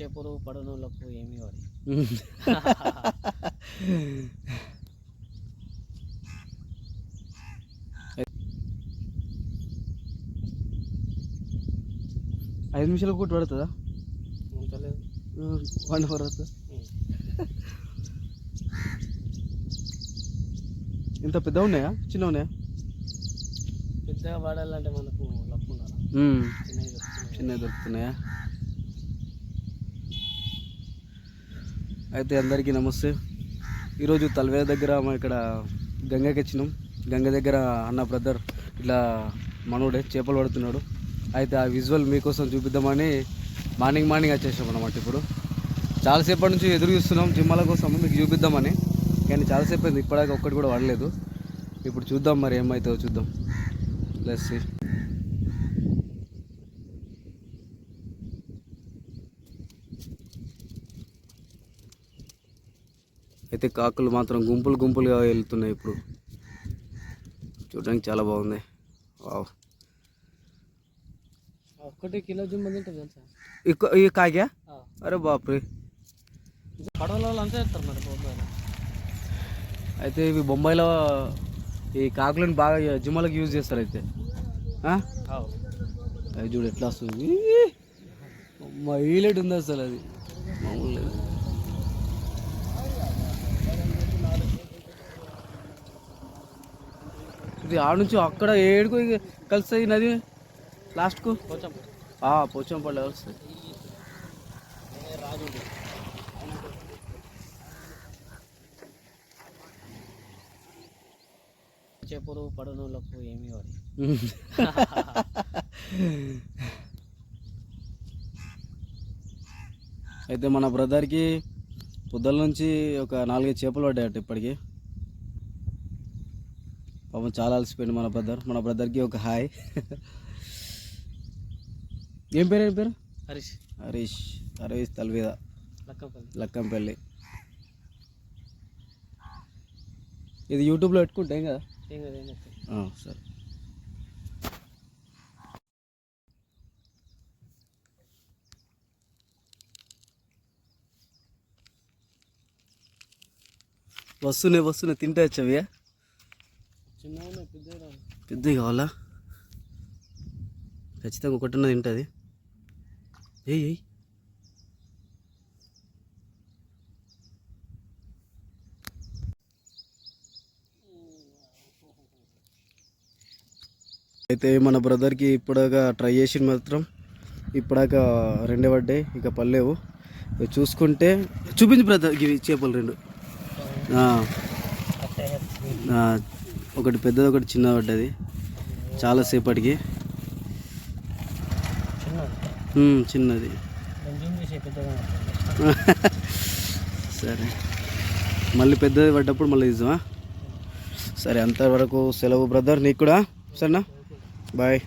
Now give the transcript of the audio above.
చేపలు పడనోళ్ళకు ఏమి వాడి ఐదు నిమిషాలు కొట్టి పడుతుందా? వన్ అవర్ అవుతుంది? ఇంత పెద్ద ఉన్నాయా? చిన్న ఉన్నాయా? పెద్దగా పడాలంటే మనకు లప్పు ఉండాలి చిన్నవి దొరుకుతున్నాయి. చిన్నవి దొరుకుతున్నాయా అయితే అందరికీ నమస్తే. ఈరోజు తల్వేద దగ్గర మనం ఇక్కడ గంగకి వచ్చినాం. గంగ దగ్గర అన్న బ్రదర్ ఇట్లా మనోడే చేపలు పడుతున్నాడు. అయితే ఆ విజువల్ మీకోసం చూపిద్దామని మార్నింగ్ మార్నింగ్ వచ్చేసాం అనమాట ఇప్పుడు. చాలాసేపటి నుంచి ఎదురు చూస్తున్నాం. జిమ్మల కోసం మీకు చూపిద్దామని. కానీ చాలాసేపు అయింది ఇప్పటిదాకా ఒక్కటి కూడా పడలేదు. ఇప్పుడు చూద్దాం మరి ఏమవుతుందో చూద్దాం. లెస్ అయితే కాకులు మాత్రం గుంపులు గుంపులుగా వెళ్తున్నాయి ఇప్పుడు. చూడడానికి చాలా బాగుంది. వావ్. ఒక్కటి కిలో జిమ్ తింటే తెలుసా? ఎక్కువ ఈ కాగా ఆ. అరే బాప్రే. అంతే మరి అయితే ఇవి బొంబాయిలో ఈ కాకులను బాగా జిమ్మలకు యూజ్ చేస్తారు అయితే? అది చూడు ఎట్లా వస్తుంది. మా ఈలెట్ ఉంది అసలు అది. ఇది ఆడ నుంచి అక్కడ ఏడుకు కలుస్తుంది నది. లాస్ట్కు పోచంపల్లి రాజు చేపలు పడనోళ్ళకు ఏమి వాడి. అయితే మన బ్రదర్కి పొద్దుల నుంచి ఒక నాలుగైదు చేపలు పడ్డాయట ఇప్పటికి. పాపం చాలా అలసిపోయింది మన బ్రదర్ మన బ్రదర్కి ఒక హాయ్. ఏం పేరు ఏం పేరు? హరీష్. హరీష్. హరీష్ తల్వేద. లక్కపల్లి. లక్కంపల్లి. ఇది యూట్యూబ్లో పెట్టుకుంటే కదా? సరే. వస్తున్నాయి వస్తున్నాయి తింటే వచ్చావి చిన్న ఉన్నాయి పెద్దవి కావాలా? ఖచ్చితంగా ఒకటిన్న తింటుంది. ఏయ్ ఏయ్. అయితే మన బ్రదర్కి ఇప్పుడాక ట్రై చేసి మాత్రం. ఇప్పుడాక రెండే పడ్డాయి ఇక పర్లేవు చూసుకుంటే చూపించు బ్రదర్ ఇవి చేపలు రెండు. ఒకటి పెద్దది ఒకటి చిన్నది పడ్డది. చాలాసేపటికి చిన్నది? సరే. మళ్ళీ పెద్దది పడ్డప్పుడు మళ్ళీ ఇద్దామా సరే అంతవరకు సెలవు బ్రదర్ నీకు కూడా. సరేనా? బాయ్.